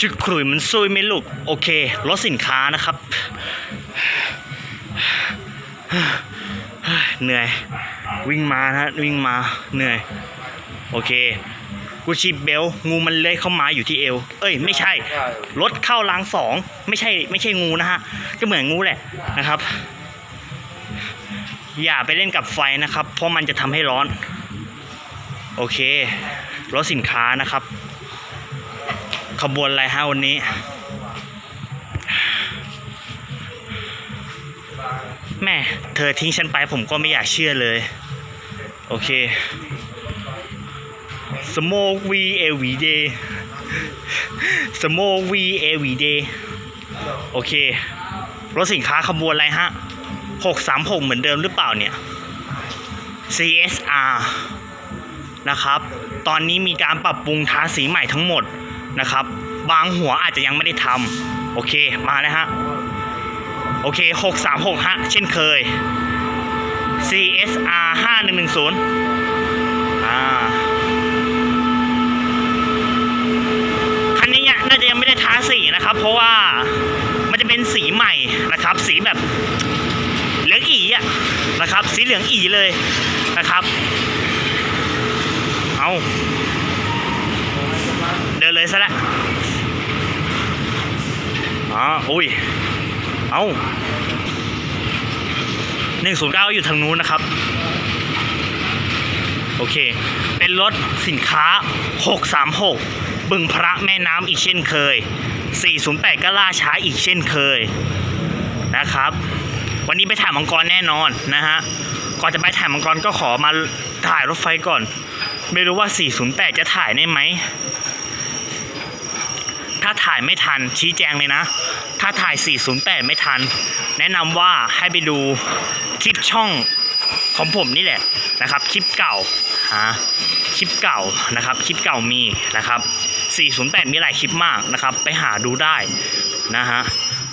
จุดขลุ่ยมันซุยไหม่ลูกโอเครถสินค้านะครับ เหนื่อย วิ่งมานะวิ่งมาเหนื่อย โอเคกูชีพเบลงูมันเลื้อยเข้ามาอยู่ที่เอว เอ้ย ไม่ใช่ รถเข้ารางสองไม่ใช่ไม่ใช่งูนะฮะ ก็เหมือนงูแหละนะครับ อย่าไปเล่นกับไฟนะครับ เพราะมันจะทำให้ร้อน โอเครถสินค้านะครับ ขบวนอะไรฮะวันนี้ แม่ เธอทิ้งฉันไปผมก็ไม่อยากเชื่อเลย โอเค smoke we every day smoke we every day โอเค รถสินค้าขบวนอะไรฮะ636เหมือนเดิมหรือเปล่าเนี่ย CSR นะครับ ตอนนี้มีการปรับปรุงทาสีใหม่ทั้งหมด นะครับ บางหัวอาจจะยังไม่ได้ทำโอเคมาแล้วฮะโอเค 636 ฮะ เช่นเคย CSR 5110อ่าคันนี้เนี่ยน่าจะยังไม่ได้ทาสีนะครับ เพราะว่ามันจะเป็นสีใหม่นะครับ สีแบบเหลืองอีอะนะครับ สีเหลืองอีเลยนะครับ เอา นเลยซะแล้วอ๋ออุ้ย เอาหนึ่งศูนย์เก้าอยู่ทางนู้นนะครับ โอเค เป็นรถสินค้า 636 บึงพระแม่น้ำอีกเช่นเคย 408 ก็ล่าช้าอีกเช่นเคยนะครับ วันนี้ไปถ่ายมังกรแน่นอนนะฮะ ก่อนจะไปถ่ายมังกรก็ขอมาถ่ายรถไฟก่อน ไม่รู้ว่า 408 จะถ่ายได้ไหม ถ้าถ่ายไม่ทันชี้แจงเลยนะ ถ้าถ่าย 408 ไม่ทัน แนะนำว่าให้ไปดูคลิปช่องของผมนี่แหละนะครับ คลิปเก่าฮะคลิปเก่านะครับ คลิปเก่ามีนะครับ 408 มีหลายคลิปมากนะครับ ไปหาดูได้นะฮะ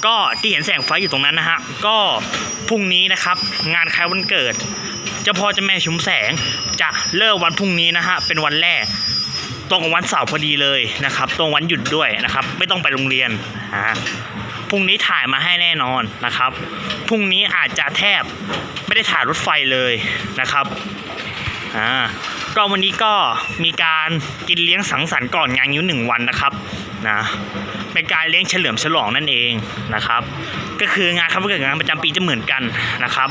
ก็ที่เห็นแสงไฟอยู่ตรงนั้นนะฮะ ก็พรุ่งนี้นะครับ งานคล้ายวันเกิด เจ้าพ่อเจ้าแม่ชุมแสงจะเลิกวันพรุ่งนี้นะฮะ เป็นวันแรก ตรงวันเสาร์พอดีเลยนะครับ ตรงวันหยุดด้วยนะครับ ไม่ต้องไปโรงเรียนอ่าพรุ่งนี้ถ่ายมาให้แน่นอนนะครับพรุ่งนี้อาจจะแทบไม่ได้ถ่ายรถไฟเลยนะครับอ่าก็วันนี้ก็มีการกินเลี้ยงสังสรรค์ก่อนงานยิ้วหนึ่งวันนะครับนะเป็นการเลี้ยงเฉลิมฉลองนั่นเองนะครับ ก็คืองานครับวันเกิดงานประจำปีจะเหมือนกันนะครับ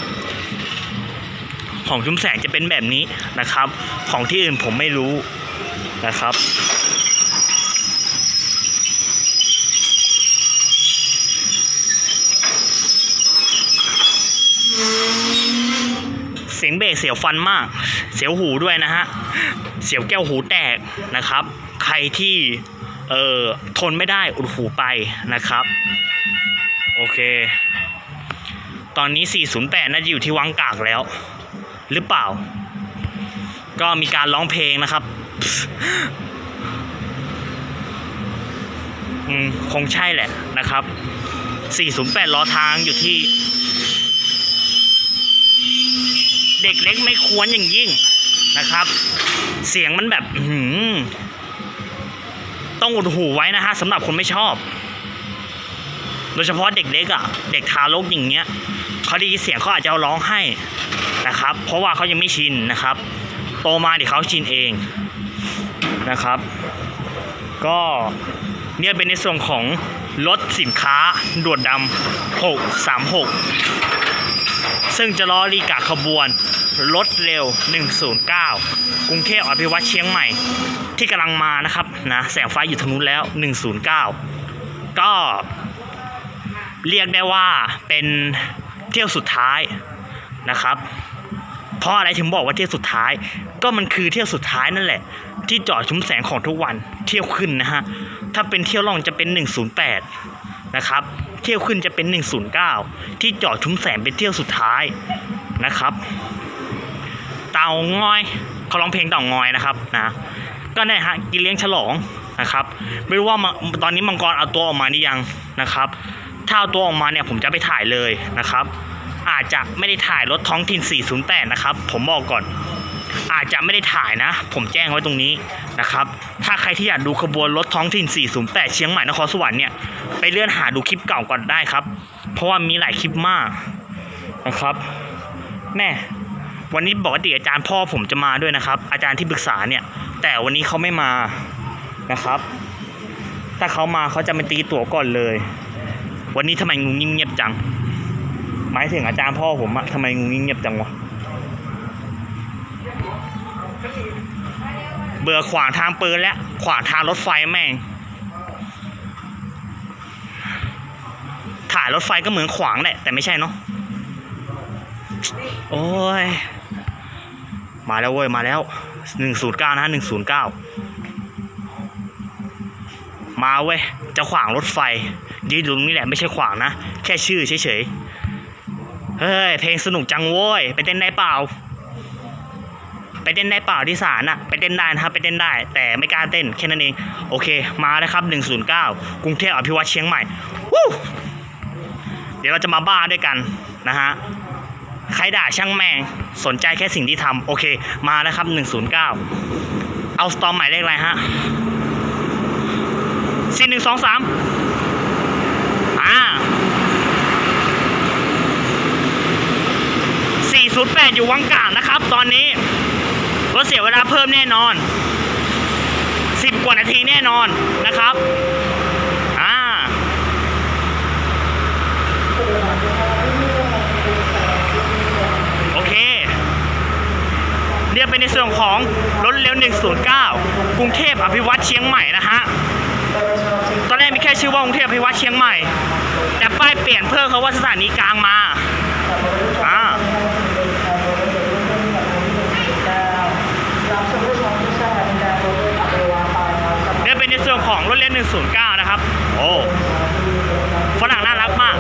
ของชุมแสงจะเป็นแบบนี้นะครับ ของที่อื่นผมไม่รู้ นะครับเสียงเบสเสียวฟันมาก เสียวหูด้วยนะฮะ เสียวแก้วหูแตกนะครับ ใครที่เอ่อทนไม่ได้อุดหูไปนะครับ โอเค ตอนนี้ 408 น่าจะอยู่ที่วังกากแล้ว หรือเปล่า ก็มีการร้องเพลงนะครับ อืมคงใช่แหละนะครับ 408ล้อทางอยู่ที่ เด็กเล็กไม่ควรอย่างยิ่งนะครับ เสียงมันแบบต้องอุดหูไว้นะฮะสำหรับคนไม่ชอบ โดยเฉพาะเด็กเล็กอะ่ะ เด็กทารกอย่างเงี้ยเขาได้ยินเสียงเขาอาจจะร้องให้นะครับ เพราะว่าเขายังไม่ชินนะครับ โตมาเดี๋ยวเขาชินเอง นะครับ ก็เนี่ยเป็นในส่วนของรถสินค้าด่วนดำ636 ซึ่งจะล้อรีกาขบวน รถเร็ว 109 กรุงเทพอภิวัตเชียงใหม่ ที่กำลังมานะครับนะแสงไฟอยู่ทางนู้นแล้ว 109 ก็เรียกได้ว่าเป็นเที่ยวสุดท้ายนะครับ เพราะอะไรถึงบอกว่าเที่ยวสุดท้าย ก็มันคือเที่ยวสุดท้ายนั่นแหละ ที่จอดชุมแสงของทุกวันเที่ยวขึ้นนะฮะถ้าเป็นเที่ยวล่องจะเป็น 108 นะครับ เที่ยวขึ้นจะเป็น 109 ที่จอดชุมแสงเป็นเที่ยวสุดท้ายนะครับ เตางอยเขาร้องเพลงเต่างอยนะครับนะก็ได้ฮะกินเลี้ยงฉลองนะครับไม่รู้ว่าตอนนี้มังกรเอาตัวออกมานี่ยังนะครับ ถ้าเอาตัวออกมาเนี่ยผมจะไปถ่ายเลยนะครับ อาจจะไม่ได้ถ่ายรถท้องถิ่น 408 นะครับ ผมบอกก่อน อาจจะไม่ได้ถ่ายนะ ผมแจ้งไว้ตรงนี้นะครับ ถ้าใครที่อยากดูขบวนรถท้องถิ่น 408 เชียงใหม่นครสวรรค์เนี่ย ไปเลื่อนหาดูคลิปเก่าก่อนได้ครับ เพราะว่ามีหลายคลิปมากนะครับแม่วันนี้บอกติอาจารย์พ่อผมจะมาด้วยนะครับ อาจารย์ที่ปรึกษาเนี่ย แต่วันนี้เขาไม่มานะครับ ถ้าเขามาเขาจะมาตีตั๋วก่อนเลย วันนี้ทำไมงูเงียบจัง หมายถึงอาจารย์พ่อผมอะทำไมงูเงียบจังวะ เบื่อขวางทางปืนและขวางทางรถไฟแม่ง ถ่ายรถไฟก็เหมือนขวางแหละ แต่ไม่ใช่เนาะ โอ้ย มาแล้วเว้ย มาแล้ว หนึ่งศูนย์เก้านะหนึ่งศูนย์เก้ามาเว้ย จะขวางรถไฟยืนอยู่ตรงนี้แหละไม่ใช่ขวางนะ แค่ชื่อเฉยๆ ฮ้ยเพลงสนุกจังโว้ยไปเต้นได้เปล่า ไปเต้นได้เปล่าที่ศาลอะไปเต้นได้นะครับไปเต้นได้ แต่ไม่กล้าเต้นแค่นั้นเองโอเคมาแล้วครับ 109 กรุงเทพอภิวัตเชียงใหม่วู้เดี๋ยวเราจะมาบ้าด้วยกันนะฮะใครด่าช่างแม่งสนใจแค่สิ่งที่ทำโอเค มาแล้วครับ 109 เอาสตอมหมายเลขอะไรฮะสี่หนึ่งสองสามอ่าสี่ ศูนย์แปดอยู่วังกลางนะครับ ตอนนี้รถเสียเวลาเพิ่มแน่นอนสิบกว่านาทีแน่นอนนะครับอ่าโอเค เรียกเป็นในส่วนของรถเร็ว 109 กรุงเทพอภิวัตเชียงใหม่นะฮะ ตอนแรกมีแค่ชื่อว่ากรุงเทพอภิวัตเชียงใหม่ แต่ป้ายเปลี่ยนเพิ่มเขาว่าสถานีกลางมา เรียกเป็นในส่วนของรถเร็ว 109 นะครับ โอ้ฝรั่งน่ารักมาก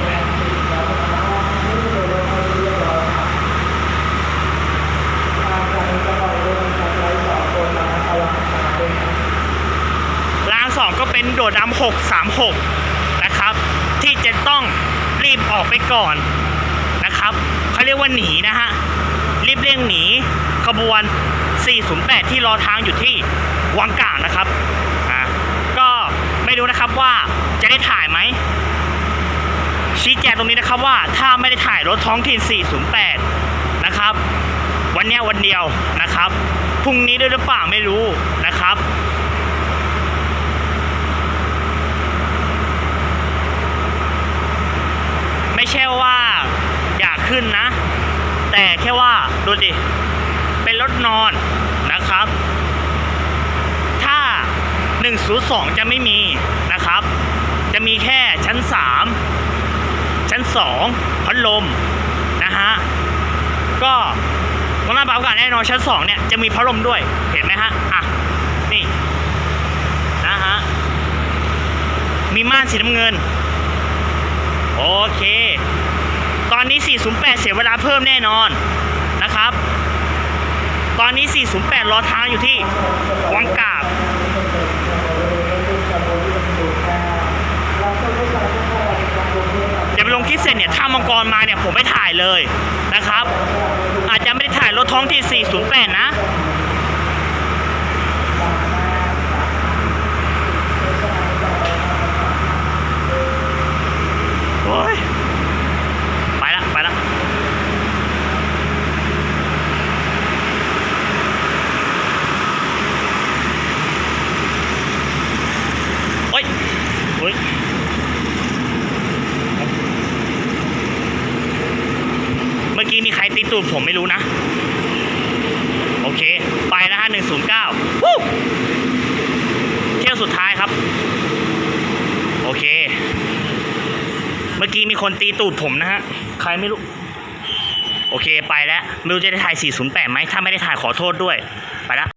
รางสองก็เป็นโดดดำ636 นะครับ ที่จะต้องรีบออกไปก่อนนะครับเขาเรียกว่าหนีนะฮะ รีบเร่งหนีขบวน 408 ที่รอทางอยู่ที่วังกางนะครับ ไม่รู้นะครับว่าจะได้ถ่ายไหม ชี้แจงตรงนี้นะครับว่าถ้าไม่ได้ถ่ายรถท้องถิ่น 408 นะครับ วันนี้วันเดียวนะครับ พรุ่งนี้ด้วยหรือเปล่าไม่รู้นะครับไม่ใช่ว่าอยากขึ้นนะ แต่แค่ว่าดูดิ เป็นรถนอนนะครับ 102 จะไม่มีนะครับ จะมีแค่ชั้น 3 ชั้น 2 พัดลมนะฮะ ก็ต้องน่าประกาศแน่นอนชั้น 2 เนี่ย จะมีพัดลมด้วยเห็นไหมฮะ อะ นี่ นะฮะ มีม่านสีน้ำเงิน โอเค ตอนนี้ 408 เสียเวลาเพิ่มแน่นอนนะครับ ตอนนี้ 408 รอทางอยู่ที่วังกาบ เดี๋ยวไป ลงคลิปเสร็จเนี่ยถ้ามังกรมาเนี่ยผมไม่ถ่ายเลยนะครับ อาจจะไม่ได้ถ่ายรถท้องที่ 408 นะโอ้ย 709เที่ยวสุดท้ายครับ โอเค เมื่อกี้มีคนตีตูดผมนะฮะ ใครไม่รู้ โอเคไปแล้ว ไม่รู้จะได้ถ่าย 408 ไหม ถ้าไม่ได้ถ่ายขอโทษด้วย ไปแล้ว